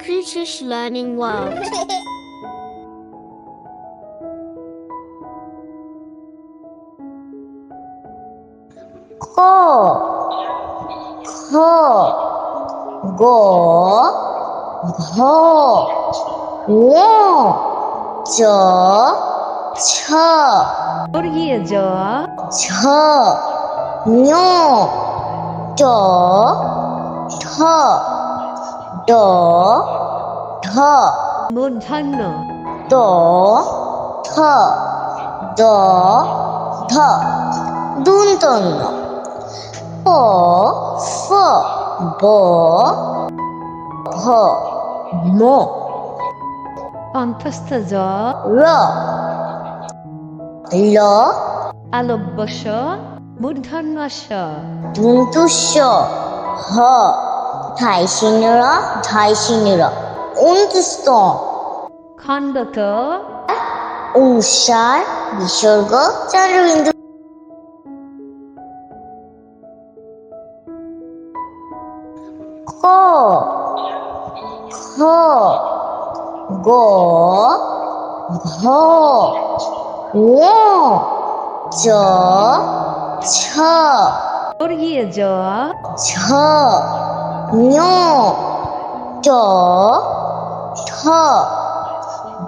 Cootish Learning World. Ko, ko, go, ho, wo, jo, cho. What are you, jo? Cho, nyo. ড ঢ মূর্ধন্য দ থ দ ধ। দুন্তন্য। প ফ ব ভ ম। অন্তস্থ জ। র। ল। আলব্যস মূর্ধন্য স দুন্তুস্য হ। ধাই সিনর ধাই সিনর উন্তুস্ত খণ্ডত অনুসার বিসর্গ 모르겠죠? 저, 뇨, 저, 터,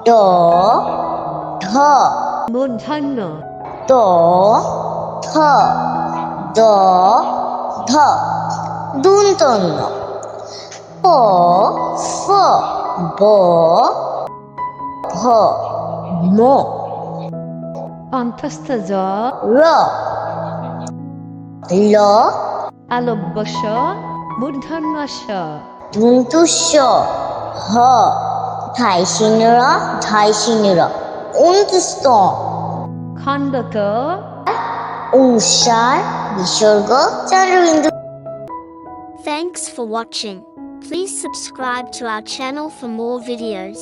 너, 터. 문 탔노? 너, 터, 너, 터. 눈 떴노? 어, 서, 뭐, 허, 뭐. 안 탔어죠? 러. ল আলব্যস মূর্ধন্য স দুন্তুস্য হ ধাই সিনর ধাই সিনর উন্তুস্ত খণ্ডত অনুসার বিসর্গ Chandrabindu Thanks for watching. Please subscribe to our channel for more videos.